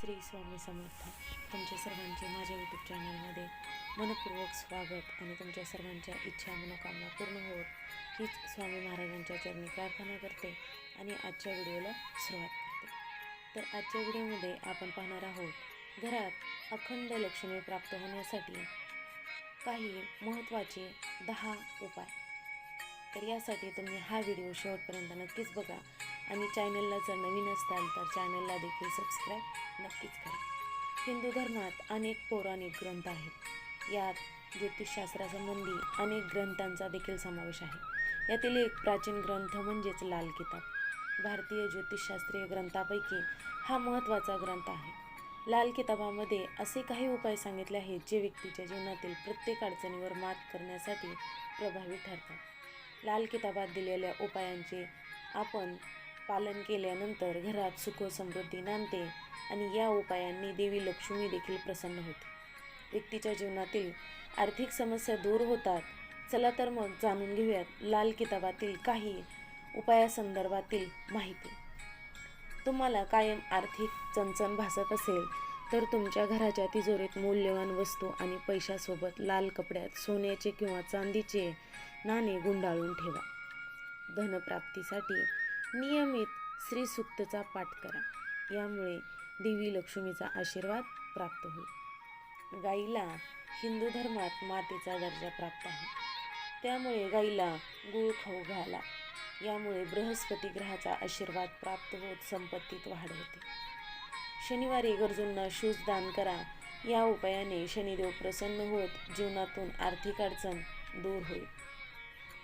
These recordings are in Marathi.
श्री स्वामी समर्थ. तुमच्या सर्वांचे माझ्या यूट्यूब चॅनलमध्ये मनपूर्वक स्वागत आणि तुमच्या सर्वांच्या इच्छा मनोकामना पूर्ण होत हीच स्वामी महाराजांच्या चरणी प्रार्थना करते आणि आजच्या व्हिडिओला सुरुवात करते. तर आजच्या व्हिडिओमध्ये आपण पाहणार आहोत घरात अखंड लक्ष्मी प्राप्त होण्यासाठी काही महत्त्वाचे दहा उपाय. तर यासाठी तुम्ही हा व्हिडिओ शेवटपर्यंत नक्कीच बघा. आणि चॅनलला जर नवीन असताल तर चॅनलला देखील सबस्क्राईब नक्कीच करा. हिंदू धर्मात अनेक पौराणिक ग्रंथ आहेत. यात ज्योतिषशास्त्रासंबंधी अनेक ग्रंथांचा देखील समावेश आहे. यातील एक प्राचीन ग्रंथ म्हणजेच लाल किताब. भारतीय ज्योतिषशास्त्रीय ग्रंथापैकी हा महत्त्वाचा ग्रंथ आहे. लाल किताबामध्ये असे काही उपाय सांगितले आहेत जे व्यक्तीच्या जीवनातील प्रत्येक अडचणीवर मात करण्यासाठी प्रभावी ठरतात. लाल किताबात दिलेल्या उपायांचे आपण पालन केल्यानंतर घरात सुख समृद्धी नांदते आणि या उपायांनी देवी लक्ष्मी देखील प्रसन्न होते. व्यक्तीच्या जीवनातील आर्थिक समस्या दूर होतात. चला तर मग जाणून घेऊयात लाल किताबातील काही उपायासंदर्भातील माहिती. तुम्हाला कायम आर्थिक चणचण भासत असेल तर तुमच्या घराच्या तिजोरीत मौल्यवान वस्तू आणि पैशासोबत लाल कपड्यात सोन्याचे किंवा चांदीचे नाणे गुंडाळून ठेवा. धनप्राप्तीसाठी नियमित श्रीसुक्तचा पाठ करा. यामुळे देवी लक्ष्मीचा आशीर्वाद प्राप्त होईल. गाईला हिंदू धर्मात मातेचा दर्जा प्राप्त आहे. त्यामुळे गाईला गुळ खाऊ घाला. यामुळे बृहस्पती ग्रहाचा आशीर्वाद प्राप्त होत संपत्तीत वाढ होते. शनिवारी गरजूंना शूज दान करा. या उपायाने शनिदेव प्रसन्न होत जीवनातून आर्थिक अडचण दूर होईल.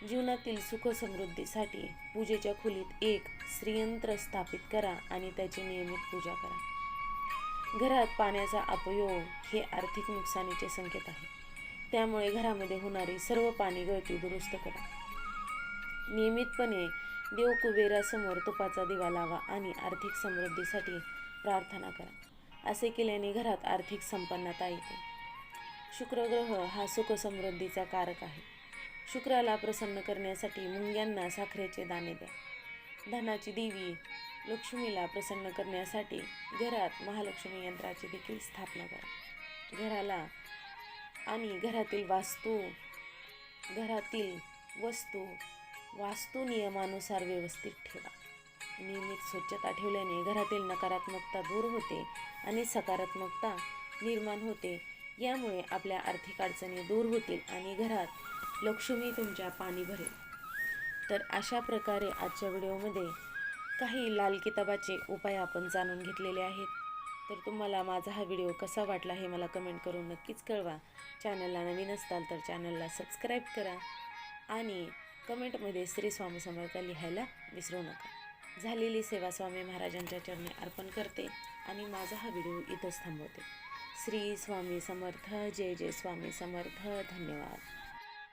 जीवनातील सुख समृद्धीसाठी पूजेच्या खोलीत एक श्रीयंत्र स्थापित करा आणि त्याची नियमित पूजा करा. घरात पाण्याचा अपयोग हे आर्थिक नुकसानीचे संकेत आहे. त्यामुळे घरामध्ये होणारी सर्व पाणी गळती दुरुस्त करा. नियमितपणे देव कुबेरासमोर तुपाचा दिवा लावा आणि आर्थिक समृद्धीसाठी प्रार्थना करा. असे केल्याने घरात आर्थिक संपन्नता येते. शुक्रग्रह हा सुख समृद्धीचा कारक आहे. शुक्राला प्रसन्न करण्यासाठी मुंग्यांना साखरेचे दाणे द्या. धनाची देवी लक्ष्मीला प्रसन्न करण्यासाठी घरात महालक्ष्मी यंत्राची देखील स्थापना करा. घराला आणि घरातील वास्तू घरातील वस्तू वास्तू नियमानुसार व्यवस्थित ठेवा. नियमित स्वच्छता ठेवल्याने घरातील नकारात्मकता दूर होते आणि सकारात्मकता निर्माण होते. यामुळे आपल्या आर्थिक अडचणी दूर होतील आणि घरात लक्ष्मी तुमच्या पाणी भरेल. तर अशा प्रकारे आजच्या व्हिडिओमध्ये काही लाल किताबाचे उपाय आपण जाणून घेतलेले आहेत. तर तुम्हाला माझा हा व्हिडिओ कसा वाटला हे मला कमेंट करून नक्कीच कळवा. चॅनलला नवीन असताल तर चॅनलला सबस्क्राईब करा आणि कमेंटमध्ये श्री स्वामी समर्थ लिहायला विसरू नका. झालेली सेवा स्वामी महाराजांच्या चरणी अर्पण करते आणि माझा हा व्हिडिओ इथंच थांबवते. श्री स्वामी समर्थ जय जय स्वामी समर्थ धन्यवाद.